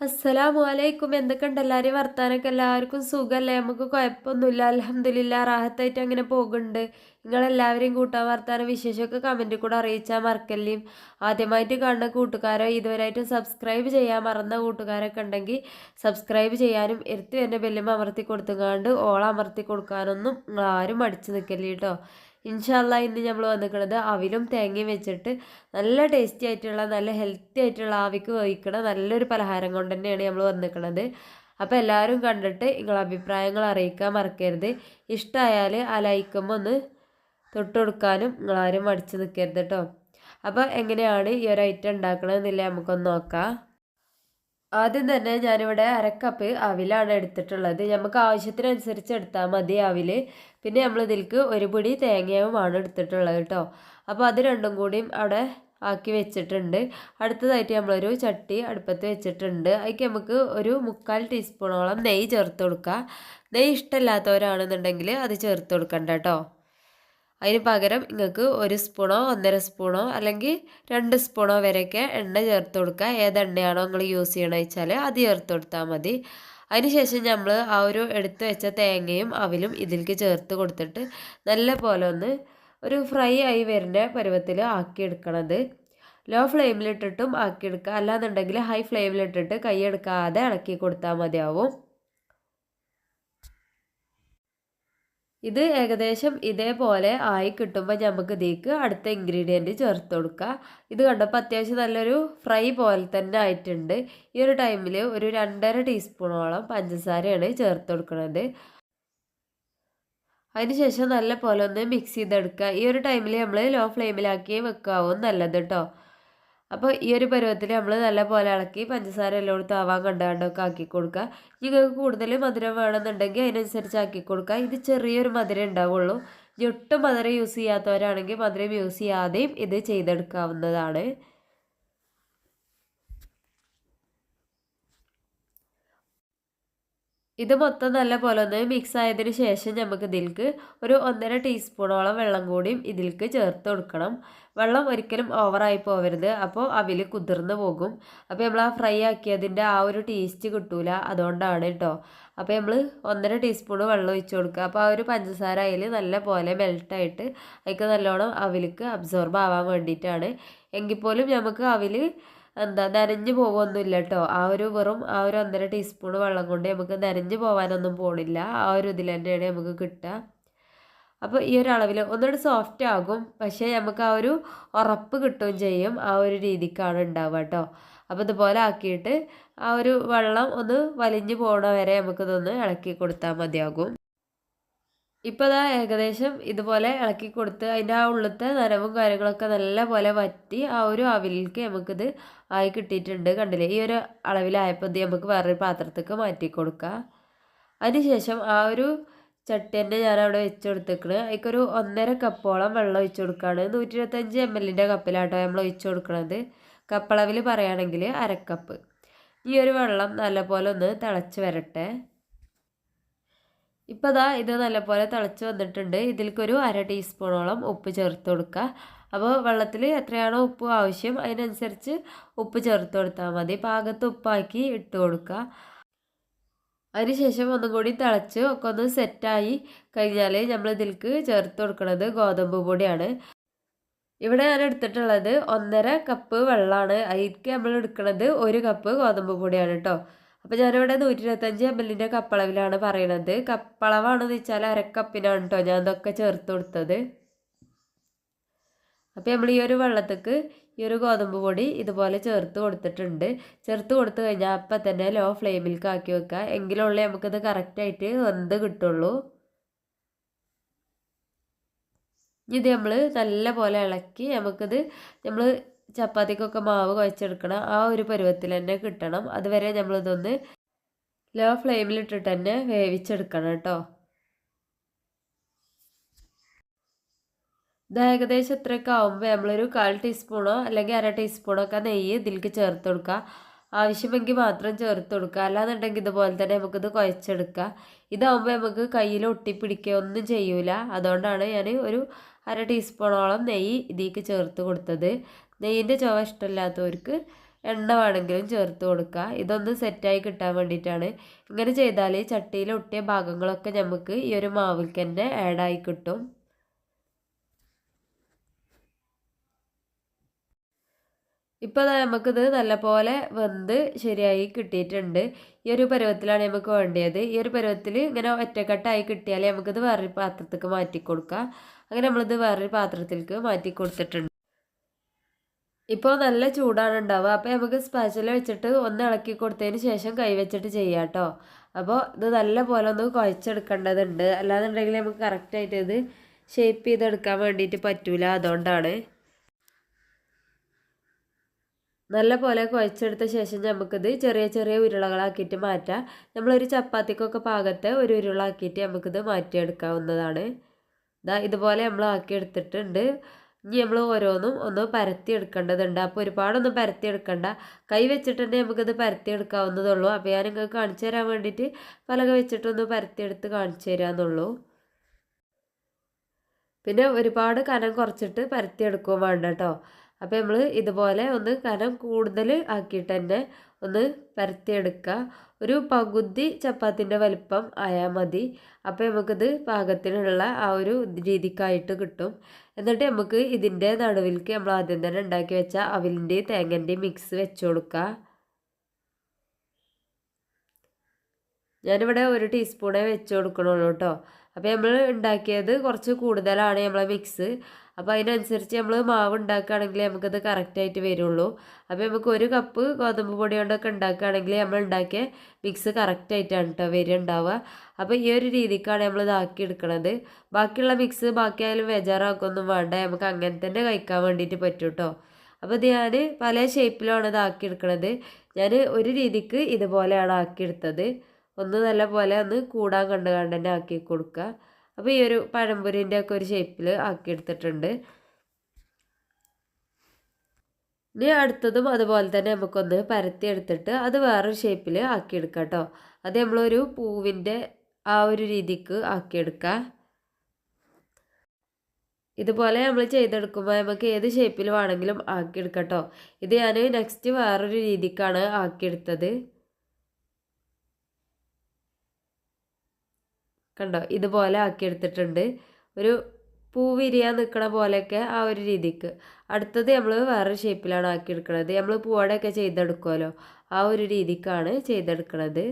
അസ്സലാമു അലൈക്കും എന്തൊക്കെയുണ്ട്? എല്ലാവരെയും വർത്താനൊക്കെ? എല്ലാവർക്കും സുഖമല്ലേ നമുക്ക് കുഴപ്പമൊന്നുമില്ല. അലഹമില്ല റാഹത്തായിട്ട് അങ്ങനെ പോകുന്നുണ്ട്. നിങ്ങളെല്ലാവരെയും കൂട്ടാൻ വർത്താനം വിശേഷമൊക്കെ കമന്റിൽ കൂടെ അറിയിച്ചാൽ മറക്കല്ലേ. ആദ്യമായിട്ട് കാണുന്ന കൂട്ടുകാരോ ഇതുവരെയായിട്ടും സബ്സ്ക്രൈബ് ചെയ്യാൻ മറന്ന കൂട്ടുകാരൊക്കെ ഉണ്ടെങ്കിൽ സബ്സ്ക്രൈബ് ചെയ്യാനും എടുത്ത് തന്നെ ബെല്ലും അമർത്തി കൊടുത്തുകാണ്ട് ഓളം അമർത്തി കൊടുക്കാനൊന്നും ആരും മടിച്ചു നിൽക്കല്ലേ കേട്ടോ ഇൻഷാല്ല ഇന്ന് നമ്മൾ വന്നിരിക്കുന്നത് അവിലും തേങ്ങയും വെച്ചിട്ട് നല്ല ടേസ്റ്റി ആയിട്ടുള്ള നല്ല ഹെൽത്തി ആയിട്ടുള്ള ആവിക്ക് വഹിക്കണ നല്ലൊരു പലഹാരം കൊണ്ട് തന്നെയാണ് നമ്മൾ വന്നിരിക്കുന്നത് അപ്പോൾ എല്ലാവരും കണ്ടിട്ട് നിങ്ങളെ അഭിപ്രായങ്ങൾ അറിയിക്കാൻ മറക്കരുത്. ഇഷ്ടമായാൽ ആ ലൈക്കുമ്പോൾ ഒന്ന് തൊട്ട് കൊടുക്കാനും നിങ്ങളാരും മടിച്ച് നിൽക്കരുത് കേട്ടോ അപ്പോൾ എങ്ങനെയാണ് ഈ ഒരു ഐറ്റം ഉണ്ടാക്കണമെന്നില്ല നമുക്കൊന്ന് നോക്കാം. ആദ്യം തന്നെ ഞാനിവിടെ അരക്കപ്പ് അവിലാണ് എടുത്തിട്ടുള്ളത്. നമുക്ക് ആവശ്യത്തിനനുസരിച്ച് എടുത്താൽ മതി അവിൽ പിന്നെ നമ്മൾ ഇതിലേക്ക് ഒരു പൊടി തേങ്ങയുമാണ് എടുത്തിട്ടുള്ളത് കേട്ടോ അപ്പോൾ അത് രണ്ടും കൂടിയും അവിടെ ആക്കി വെച്ചിട്ടുണ്ട്. അടുത്തതായിട്ട് നമ്മളൊരു ചട്ടി അടുപ്പത്ത് വെച്ചിട്ടുണ്ട്. അതിക്ക് നമുക്ക് ഒരു മുക്കാൽ ടീസ്പൂണോളം നെയ്യ് ചേർത്ത് കൊടുക്കുക നെയ്യ് ഇഷ്ടമില്ലാത്തവരാണെന്നുണ്ടെങ്കിൽ അത് ചേർത്ത് കൊടുക്കണ്ട കേട്ടോ അതിന് പകരം നിങ്ങൾക്ക് ഒരു സ്പൂണോ ഒന്നര സ്പൂണോ അല്ലെങ്കിൽ രണ്ട് സ്പൂണോ വരെയൊക്കെ എണ്ണ ചേർത്ത് കൊടുക്കുക. ഏത് എണ്ണയാണോ നിങ്ങൾ യൂസ് ചെയ്യണമെന്ന് വെച്ചാൽ അത് ചേർത്ത് കൊടുത്താൽ മതി. അതിനുശേഷം നമ്മൾ ആ ഒരു എടുത്തു വെച്ച തേങ്ങയും അവിലും ഇതിലേക്ക് ചേർത്ത് കൊടുത്തിട്ട് നല്ല പോലെ ഒന്ന് ഒരു ഫ്രൈ ആയി വരുന്ന പരുവത്തിൽ ആക്കിയെടുക്കണത് ലോ ഫ്ലെയിമിലിട്ടിട്ടും ആക്കിയെടുക്കുക അല്ലാന്നുണ്ടെങ്കിൽ ഹൈ ഫ്ലെയിമിലിട്ടിട്ട് കൈ എടുക്കാതെ ഇളക്കി കൊടുത്താൽ മതിയാവും. ഇത് ഏകദേശം ഇതേപോലെ ആയി കിട്ടുമ്പോൾ നമുക്ക് ഇതിലേക്ക് അടുത്ത ഇൻഗ്രീഡിയന്റ് ചേർത്ത് കൊടുക്കുക ഇത് കണ്ടപ്പോൾ അത്യാവശ്യം നല്ലൊരു ഫ്രൈ പോലെ തന്നെ ആയിട്ടുണ്ട്. ഈ ഒരു ടൈമിൽ ഒരു രണ്ടര ടീസ്പൂണോളം പഞ്ചസാരയാണ് ചേർത്ത് കൊടുക്കുന്നത് അതിനുശേഷം നല്ല പോലെ ഒന്ന് മിക്സ് ചെയ്തെടുക്കുക ഈ ഒരു ടൈമിൽ നമ്മൾ ലോ ഫ്ലെയിമിലാക്കി വെക്കാവും. നല്ലത് കേട്ടോ അപ്പോൾ ഈ ഒരു പരുവത്തിൽ നമ്മൾ നല്ല പോലെ ഇളക്കി പഞ്ചസാര എല്ലാം എല്ലായിടത്തും ആവാൻ കണ്ടാണ്ടൊക്കെ ആക്കി കൊടുക്കുക. നിങ്ങൾക്ക് കൂടുതൽ മധുരം വേണമെന്നുണ്ടെങ്കിൽ അതിനനുസരിച്ച് ആക്കി കൊടുക്കുക. ഇത് ചെറിയൊരു മധുരം ഉണ്ടാവുള്ളൂ. ഒട്ടും മധുരം യൂസ് ചെയ്യാത്തവരാണെങ്കിൽ മധുരം യൂസ് ചെയ്യാതെയും ഇത് ചെയ്തെടുക്കാവുന്നതാണ്. ഇത് മൊത്തം നല്ല പോലെ ഒന്ന് മിക്സ് ആയതിനു ശേഷം നമുക്ക് ഇതിൽക്ക് ഒരു ഒന്നര ടീസ്പൂണോളം വെള്ളം കൂടിയും ഇതിൽക്ക് ചേർത്ത് കൊടുക്കണം. വെള്ളം ഒരിക്കലും ഓവറായി പോവരുത്. അപ്പോൾ അവിൽ കുതിർന്നു പോകും. അപ്പോൾ നമ്മൾ ആ ഫ്രൈ ആക്കിയതിന്റെ ആ ഒരു ടേസ്റ്റ് കിട്ടൂല. അതുകൊണ്ടാണ് കേട്ടോ അപ്പോൾ നമ്മൾ ഒന്നര ടീസ്പൂൺ വെള്ളം ഒഴിച്ച് കൊടുക്കുക. അപ്പോൾ ആ ഒരു പഞ്ചസാര അതിൽ നല്ല പോലെ മെൽട്ടായിട്ട് അതിക്ക് നല്ലോണം അവിലേക്ക് അബ്സോർബ് ആവാൻ വേണ്ടിയിട്ടാണ്. എങ്കിൽ പോലും നമുക്ക് അവിൽ എന്താ നനഞ്ഞു പോകുമൊന്നുമില്ല കേട്ടോ ആ ഒരു വെറും ആ ഒരു ഒന്നര ടീസ്പൂൺ വെള്ളം കൊണ്ട് നമുക്ക് നനഞ്ഞു പോകാനൊന്നും പോണില്ല. ആ ഒരു ഇതിൽ തന്നെയാണ് നമുക്ക് കിട്ടുക. അപ്പോൾ ഈ ഒരു അളവിൽ ഒന്നുകൂടി സോഫ്റ്റ് ആകും. പക്ഷേ നമുക്ക് ആ ഒരു ഉറപ്പ് കിട്ടുകയും ചെയ്യും. ആ ഒരു രീതിക്കാണ് ഉണ്ടാവുക കേട്ടോ. അപ്പോൾ ഇതുപോലെ ആക്കിയിട്ട് ആ ഒരു വെള്ളം ഒന്ന് വലിഞ്ഞു പോകണ വരെ നമുക്കിതൊന്ന് ഇളക്കി കൊടുത്താൽ മതിയാകും. ഇപ്പോൾ ഇതാ ഏകദേശം ഇതുപോലെ ഇളക്കി കൊടുത്ത് അതിന്റെ ആ ഉള്ളത്തെ നനവും കാര്യങ്ങളൊക്കെ നല്ല പോലെ വറ്റി ആ ഒരു അവിലേക്ക് നമുക്കിത് ആയി കിട്ടിയിട്ടുണ്ട് കണ്ടില്ലേ? ഈ ഒരു അളവിലായപ്പോൾ ഇത് നമുക്ക് വേറൊരു പാത്രത്തേക്ക് മാറ്റി കൊടുക്കാം. അതിനുശേഷം ആ ഒരു ചട്ടി തന്നെ ഞാൻ അവിടെ വെച്ച് കൊടുത്തേക്കണ്. അതിക്കൊരു ഒന്നര കപ്പോളം വെള്ളം ഒഴിച്ചു കൊടുക്കുകയാണ് നൂറ്റി ഇരുപത്തഞ്ച് എം എല്ലിന്റെ കപ്പിലാട്ടോ നമ്മൾ ഒഴിച്ചു കൊടുക്കുന്നത് കപ്പളവിൽ പറയുകയാണെങ്കിൽ അരക്കപ്പ്. ഈ ഒരു വെള്ളം നല്ലപോലെ ഒന്ന് തിളച്ച് വരട്ടെ. ഇപ്പോൾ അതാ ഇത് നല്ലപോലെ തിളച്ച് വന്നിട്ടുണ്ട്. ഇതിലേക്കൊരു അര ടീസ്പൂണോളം ഉപ്പ് ചേർത്ത് കൊടുക്കുക. അപ്പോൾ വെള്ളത്തിൽ എത്രയാണോ ഉപ്പ് ആവശ്യം അതിനനുസരിച്ച് ഉപ്പ് ചേർത്ത് കൊടുത്താൽ മതി. പാകത്ത് ഉപ്പാക്കി ഇട്ട് കൊടുക്കുക. അതിനുശേഷം ഒന്നും കൂടി തിളച്ച് ഒക്കെ ഒന്ന് സെറ്റായി കഴിഞ്ഞാൽ നമ്മൾ ഇതിലേക്ക് ചേർത്ത് കൊടുക്കുന്നത് ഗോതമ്പ് പൊടിയാണ്. ഇവിടെ ഞാൻ എടുത്തിട്ടുള്ളത് ഒന്നര കപ്പ് വെള്ളമാണ്. അതിലേക്ക് നമ്മൾ എടുക്കുന്നത് ഒരു കപ്പ് ഗോതമ്പ് പൊടിയാണ് കേട്ടോ. അപ്പോൾ ഞാനിവിടെ നൂറ്റി ഇരുപത്തഞ്ച് എം എല്ലിന്റെ കപ്പളവിലാണ് പറയണത്. കപ്പളവാണെന്ന് വെച്ചാൽ അരക്കപ്പിനാണ് കേട്ടോ ഞാൻ ഇതൊക്കെ ചേർത്ത് കൊടുത്തത്. അപ്പോൾ നമ്മൾ ഈ ഒരു വെള്ളത്തേക്ക് ഈ ഒരു ഗോതമ്പ് പൊടി ഇതുപോലെ ചേർത്ത് കൊടുത്തിട്ടുണ്ട്. ചേർത്ത് കൊടുത്തു കഴിഞ്ഞാൽ അപ്പം തന്നെ ലോ ഫ്ലെയിമിലേക്ക് ആക്കി വെക്കുക. എങ്കിലുള്ളേ നമുക്കിത് കറക്റ്റായിട്ട് വെന്ത് കിട്ടുള്ളൂ. ഇത് നമ്മൾ നല്ല പോലെ ഇളക്കി നമുക്കിത് നമ്മൾ ചപ്പാത്തിക്കൊക്കെ മാവ് കുഴച്ചെടുക്കണം ആ ഒരു പരുവത്തിൽ തന്നെ കിട്ടണം. അതുവരെ നമ്മളിതൊന്ന് ലോ ഫ്ലെയിമിലിട്ടിട്ട് തന്നെ വേവിച്ചെടുക്കണം കേട്ടോ. ഇത് ഏകദേശം ഇത്രയൊക്കെ ആകുമ്പോൾ നമ്മളൊരു കാൽ ടീസ്പൂണോ അല്ലെങ്കിൽ അര ടീസ്പൂണോ ഒക്കെ നെയ്യ് ഇതിലേക്ക് ചേർത്ത് കൊടുക്കുക ആവശ്യമെങ്കിൽ മാത്രം ചേർത്ത് കൊടുക്കുക അല്ലാന്നുണ്ടെങ്കിൽ ഇതുപോലെ തന്നെ നമുക്കിത് കുഴച്ചെടുക്കുക ഇതാകുമ്പോൾ നമുക്ക് കയ്യിൽ ഒട്ടിപ്പിടിക്കുക ഒന്നും ചെയ്യൂല. അതുകൊണ്ടാണ് ഞാൻ ഒരു അര ടീസ്പൂണോളം നെയ്യ് ഇതിലേക്ക് ചേർത്ത് കൊടുത്തത്. നെയ്യിന്റെ ചുവ ഇഷ്ടമില്ലാത്തവർക്ക് എണ്ണ വേണമെങ്കിലും ചേർത്ത് കൊടുക്കുക ഇതൊന്ന് സെറ്റായി കിട്ടാൻ വേണ്ടിയിട്ടാണ്. ഇങ്ങനെ ചെയ്താൽ ചട്ടിയിൽ ഒട്ടിയ ഭാഗങ്ങളൊക്കെ നമുക്ക് ഈ ഒരു മാവിൽക്ക് തന്നെ ആഡായി കിട്ടും. ഇപ്പോൾ നമുക്കിത് നല്ലപോലെ വെന്ത് ശരിയായി കിട്ടിയിട്ടുണ്ട്. ഈ ഒരു പരുവത്തിലാണ് നമുക്ക് വേണ്ടത് ഈ ഒരു പരുവത്തിൽ ഇങ്ങനെ ഒറ്റക്കെട്ടായി കിട്ടിയാൽ നമുക്കിത് വേറൊരു പാത്രത്തേക്ക് മാറ്റി കൊടുക്കാം അങ്ങനെ നമ്മളിത് വേറൊരു പാത്രത്തിലേക്ക് മാറ്റി കൊടുത്തിട്ടുണ്ട് ഇപ്പോൾ നല്ല ചൂടാണ് ഉണ്ടാവുക അപ്പോൾ നമുക്ക് സ്പാച്ചില വെച്ചിട്ട് ഒന്ന് ഇളക്കി കൊടുത്തതിന് ശേഷം കൈവച്ചിട്ട് ചെയ്യാം കേട്ടോ അപ്പോൾ ഇത് നല്ല പോലെ ഒന്ന് കുഴച്ചെടുക്കേണ്ടതുണ്ട്. അല്ലാന്നുണ്ടെങ്കിൽ നമുക്ക് കറക്റ്റായിട്ട് ഇത് ഷേപ്പ് ചെയ്തെടുക്കാൻ വേണ്ടിയിട്ട് പറ്റൂല. അതുകൊണ്ടാണ്. നല്ല പോലെ കുഴച്ചെടുത്ത ശേഷം നമുക്കിത് ചെറിയ ചെറിയ ഉരുളകളാക്കിയിട്ട് മാറ്റാം. നമ്മളൊരു ചപ്പാത്തിക്കൊക്കെ പാകത്തെ ഒരു ഉരുളാക്കിയിട്ട് നമുക്കിത് മാറ്റിയെടുക്കാവുന്നതാണ്. ഇതാ ഇതുപോലെ നമ്മൾ ആക്കിയെടുത്തിട്ടുണ്ട് ഇനി നമ്മൾ ഓരോന്നും ഒന്ന് പരത്തി എടുക്കേണ്ടതുണ്ട് അപ്പോൾ ഒരുപാടൊന്നും പരത്തി എടുക്കണ്ട കൈ വെച്ചിട്ട് തന്നെ നമുക്കിത് പരത്തി എടുക്കാവുന്നതുള്ളൂ അപ്പോൾ ഞാൻ നിങ്ങൾക്ക് കാണിച്ചു തരാൻ വേണ്ടിയിട്ട് പലക വെച്ചിട്ടൊന്ന് പരത്തിയെടുത്ത് കാണിച്ചു തരാമെന്നുള്ളൂ പിന്നെ ഒരുപാട് കനം കുറച്ചിട്ട് പരത്തി എടുക്കുകയും വേണ്ട കേട്ടോ അപ്പോൾ നമ്മൾ ഇതുപോലെ ഒന്ന് കനം കൂടുതൽ ആക്കിയിട്ട് തന്നെ ഒന്ന് പരത്തിയെടുക്കുക ഒരു പകുതി ചപ്പാത്തിന്റെ വലിപ്പം ആയാൽ മതി. അപ്പോൾ നമുക്കിത് പാകത്തിനുള്ള ആ ഒരു രീതിക്കായിട്ട് കിട്ടും. എന്നിട്ട് നമുക്ക് ഇതിന്റെ നടുവിലേക്ക് നമ്മൾ ആദ്യം തന്നെ ഉണ്ടാക്കി വെച്ച അവിലിന്റെയും തേങ്ങന്റെയും മിക്സ് വെച്ച് കൊടുക്കുക ഞാനിവിടെ ഒരു ടീസ്പൂണേ വെച്ച് കൊടുക്കണുള്ളൂ കേട്ടോ അപ്പോൾ നമ്മൾ ഉണ്ടാക്കിയത് കുറച്ച് കൂടുതലാണ് നമ്മളെ മിക്സ് അപ്പോൾ അതിനനുസരിച്ച് നമ്മൾ മാവ് ഉണ്ടാക്കുകയാണെങ്കിൽ നമുക്കത് കറക്റ്റായിട്ട് വരുള്ളൂ. അപ്പോൾ നമുക്ക് ഒരു കപ്പ് ഗോതമ്പ് പൊടി കൊണ്ടൊക്കെ ഉണ്ടാക്കുകയാണെങ്കിൽ നമ്മൾ ഉണ്ടാക്കിയ മിക്സ് കറക്റ്റായിട്ടാണ് കേട്ടോ വരിക ഉണ്ടാവുക. അപ്പോൾ ഈ ഒരു രീതിക്കാണ് നമ്മൾ ഇതാക്കി എടുക്കുന്നത് ബാക്കിയുള്ള മിക്സ് ബാക്കിയായാലും വെജാറാക്കൊന്നും വേണ്ട. നമുക്ക് അങ്ങനെ തന്നെ കഴിക്കാൻ വേണ്ടിയിട്ട് പറ്റും കേട്ടോ അപ്പോൾ ഞാൻ പല ഷേപ്പിലാണ് ഇതാക്കി എടുക്കുന്നത് ഞാൻ ഒരു രീതിക്ക് ഇതുപോലെയാണ് ആക്കിയെടുത്തത് ഒന്ന് നല്ല പോലെ ഒന്ന് കൂടാൻ കണ്ട് കണ്ട് തന്നെ ആക്കി കൊടുക്കുക. അപ്പോൾ ഈ ഒരു പഴംപൊരിന്റെ ഒക്കെ ഒരു ഷേപ്പിൽ ആക്കിയെടുത്തിട്ടുണ്ട് ഇനി അടുത്തതും അതുപോലെ തന്നെ നമുക്കൊന്ന് പരത്തി എടുത്തിട്ട് അത് വേറൊരു ഷേപ്പിൽ ആക്കിയെടുക്കാം കേട്ടോ അത് നമ്മളൊരു പൂവിന്റെ ആ ഒരു രീതിക്ക് ആക്കിയെടുക്കുക ഇതുപോലെ നമ്മൾ ചെയ്തെടുക്കുമ്പോൾ നമുക്ക് ഏത് ഷേപ്പിൽ വേണമെങ്കിലും ആക്കിയെടുക്കാം കേട്ടോ ഇത് ഞാൻ നെക്സ്റ്റ് വേറൊരു രീതിക്കാണ് ആക്കിയെടുത്തത് കണ്ടോ? ഇതുപോലെ ആക്കിയെടുത്തിട്ടുണ്ട് ഒരു പൂ വിരിയാൻ നിൽക്കണ പോലെയൊക്കെ ആ ഒരു രീതിക്ക്. അടുത്തത് നമ്മൾ വേറെ ഷേപ്പിലാണ് ആക്കിയെടുക്കുന്നത് നമ്മൾ പൂവടയൊക്കെ ചെയ്തെടുക്കുമല്ലോ ആ ഒരു രീതിക്കാണ് ചെയ്തെടുക്കുന്നത്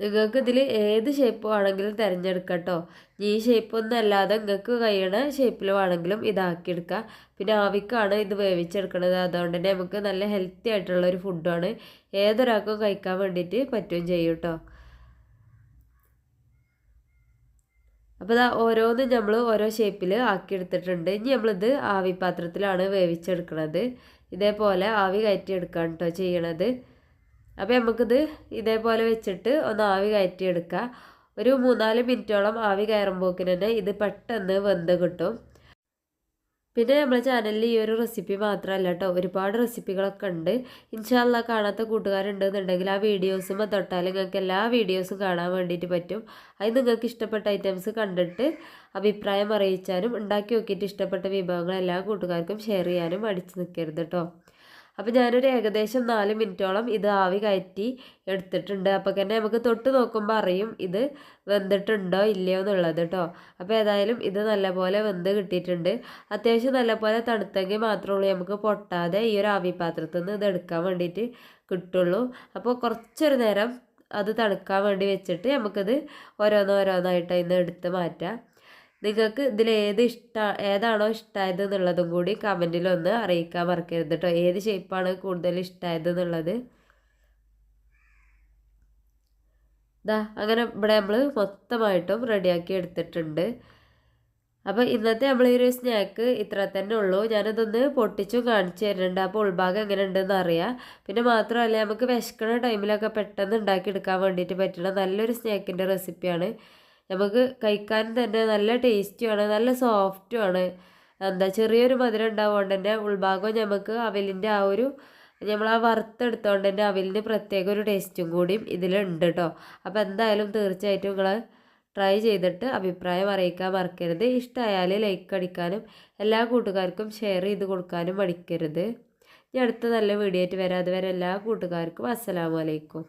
നിങ്ങൾക്ക് ഇതിൽ ഏത് ഷേപ്പ് വേണമെങ്കിലും തിരഞ്ഞെടുക്കാം കേട്ടോ ഈ ഷേപ്പ് ഒന്നും അല്ലാതെ നിങ്ങൾക്ക് കഴിയണ ഷേപ്പിൽ വേണമെങ്കിലും ഇതാക്കിയെടുക്കാം. പിന്നെ ആവിക്കാണ് ഇത് വേവിച്ചെടുക്കുന്നത് അതുകൊണ്ട് തന്നെ നമുക്ക് നല്ല ഹെൽത്തി ആയിട്ടുള്ള ഒരു ഫുഡാണ് ഏതൊരാൾക്കും കഴിക്കാൻ വേണ്ടിയിട്ട് പറ്റുകയും ചെയ്യും കേട്ടോ അപ്പോൾ ഇതാ ഓരോന്നും നമ്മൾ ഓരോ ഷേപ്പിൽ ആക്കിയെടുത്തിട്ടുണ്ട്. ഇനി നമ്മളിത് ആവി പാത്രത്തിലാണ് വേവിച്ചെടുക്കുന്നത് ഇതേപോലെ ആവി കയറ്റിയെടുക്കാൻ കേട്ടോ ചെയ്യണത്. അപ്പോൾ നമുക്കിത് ഇതേപോലെ വെച്ചിട്ട് ഒന്ന് ആവി കയറ്റിയെടുക്കുക ഒരു മൂന്നാൽ മിനിറ്റോളം ആവി കയറുമ്പോക്കിന് തന്നെ ഇത് പെട്ടെന്ന് വെന്ത് കിട്ടും. പിന്നെ നമ്മുടെ ചാനലിൽ ഈ ഒരു റെസിപ്പി മാത്രമല്ല കേട്ടോ ഒരുപാട് റെസിപ്പികളൊക്കെ ഉണ്ട്. ഇൻഷാല്ല കാണാത്ത കൂട്ടുകാരുണ്ടെന്നുണ്ടെങ്കിൽ ആ വീഡിയോസും തൊട്ടാൽ നിങ്ങൾക്ക് എല്ലാ വീഡിയോസും കാണാൻ വേണ്ടിയിട്ട് പറ്റും. അത് നിങ്ങൾക്ക് ഇഷ്ടപ്പെട്ട ഐറ്റംസ് കണ്ടിട്ട് അഭിപ്രായം അറിയിച്ചാലും ഉണ്ടാക്കി നോക്കിയിട്ട് ഇഷ്ടപ്പെട്ട വിഭവങ്ങൾ എല്ലാ കൂട്ടുകാർക്കും ഷെയർ ചെയ്യാനും അടിച്ചു നിൽക്കരുത് കേട്ടോ. അപ്പോൾ ഞാനൊരു ഏകദേശം നാല് മിനിറ്റോളം ഇത് ആവി കയറ്റി എടുത്തിട്ടുണ്ട്. അപ്പോൾ തന്നെ നമുക്ക് തൊട്ട് നോക്കുമ്പോൾ അറിയും ഇത് വെന്തിട്ടുണ്ടോ ഇല്ലയോ എന്നുള്ളത് കേട്ടോ അപ്പോൾ ഏതായാലും ഇത് നല്ലപോലെ വെന്ത് കിട്ടിയിട്ടുണ്ട്. അത്യാവശ്യം നല്ലപോലെ തണുത്തെങ്കിൽ മാത്രമേ ഉള്ളൂ. നമുക്ക് പൊട്ടാതെ ഈ ഒരു ആവി പാത്രത്തിൽ നിന്ന് ഇത് എടുക്കാൻ വേണ്ടിയിട്ട് കിട്ടുള്ളൂ. അപ്പോൾ കുറച്ചൊരു നേരം അത് തണുക്കാൻ വേണ്ടി വെച്ചിട്ട് നമുക്കിത് ഓരോന്നോരോന്നായിട്ട് ഇന്ന് എടുത്ത് മാറ്റാം. നിങ്ങൾക്ക് ഇതിൽ ഏത് ഇഷ്ട ഏതാണോ ഇഷ്ടമായത് എന്നുള്ളതും കൂടി കമന്റിലൊന്ന് അറിയിക്കാൻ മറക്കരുത് കേട്ടോ ഏത് ഷേപ്പാണ് കൂടുതൽ ഇഷ്ടമായത് എന്നുള്ളത്? ഇതാ അങ്ങനെ ഇവിടെ നമ്മൾ മൊത്തമായിട്ടും റെഡിയാക്കി എടുത്തിട്ടുണ്ട്. അപ്പോൾ ഇന്നത്തെ നമ്മൾ ഈ ഒരു സ്നാക്ക് ഇത്ര തന്നെ ഉള്ളൂ. ഞാനതൊന്ന് പൊട്ടിച്ചും കാണിച്ചു തരുന്നുണ്ട്. അപ്പോൾ ഉൾഭാഗം എങ്ങനെ ഉണ്ടെന്ന് അറിയാം. പിന്നെ മാത്രമല്ല നമുക്ക് വിശക്കണ ടൈമിലൊക്കെ പെട്ടെന്ന് ഉണ്ടാക്കിയെടുക്കാൻ വേണ്ടിയിട്ട് പറ്റുന്ന നല്ലൊരു സ്നാക്കിന്റെ റെസിപ്പിയാണ് നമുക്ക് കഴിക്കാൻ തന്നെ നല്ല ടേസ്റ്റുമാണ് നല്ല സോഫ്റ്റുമാണ് എന്താ ചെറിയൊരു മധുരം ഉണ്ടാവുകൊണ്ട് തന്നെ ഉൾഭാഗം നമുക്ക് അവലിന്റെ ആ ഒരു നമ്മൾ ആ വറുത്തെടുത്തോണ്ട് തന്നെ അവലിന് പ്രത്യേക ഒരു ടേസ്റ്റും കൂടിയും ഇതിലുണ്ട് കേട്ടോ അപ്പോൾ എന്തായാലും തീർച്ചയായിട്ടും നിങ്ങൾ ട്രൈ ചെയ്തിട്ട് അഭിപ്രായം അറിയിക്കാൻ മറക്കരുത്. ഇഷ്ടമായാൽ ലൈക്ക് അടിക്കാനും എല്ലാ കൂട്ടുകാർക്കും ഷെയർ ചെയ്ത് കൊടുക്കാനും മടിക്കരുത്. ഇനി അടുത്ത നല്ല വീഡിയോ ആയിട്ട് വരാം. അതുവരെ എല്ലാ കൂട്ടുകാർക്കും അസ്സലാമു അലൈക്കും.